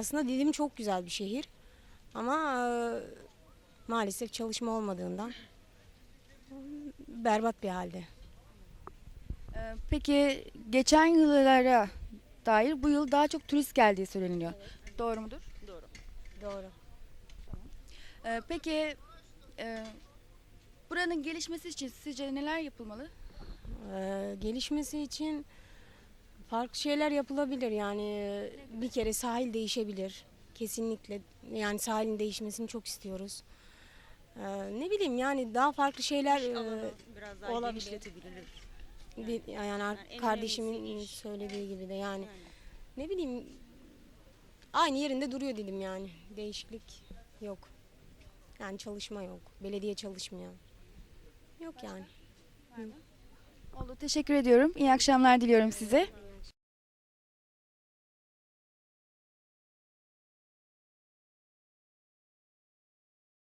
Aslında Didim çok güzel bir şehir. Ama e, maalesef çalışma olmadığından berbat bir halde. Ee, peki geçen yıllara dair bu yıl daha çok turist geldiği söyleniyor. Doğru mudur? Doğru. Ee, peki e, buranın gelişmesi için sizce neler yapılmalı? Ee, gelişmesi için farklı şeyler yapılabilir. Yani bir kere sahil değişebilir. Kesinlikle. Yani sahilin değişmesini çok istiyoruz. Ee, ne bileyim yani daha farklı şeyler e, biraz daha olabilir. genişletebilir. bir, yani, en kardeşimin önemlisi iş. söylediği gibi de yani Yani. ne bileyim aynı yerinde duruyor dedim yani. Değişiklik yok. Yani çalışma yok. Belediye çalışmıyor. Yok yani. Oldu. Teşekkür ediyorum. İyi akşamlar diliyorum size.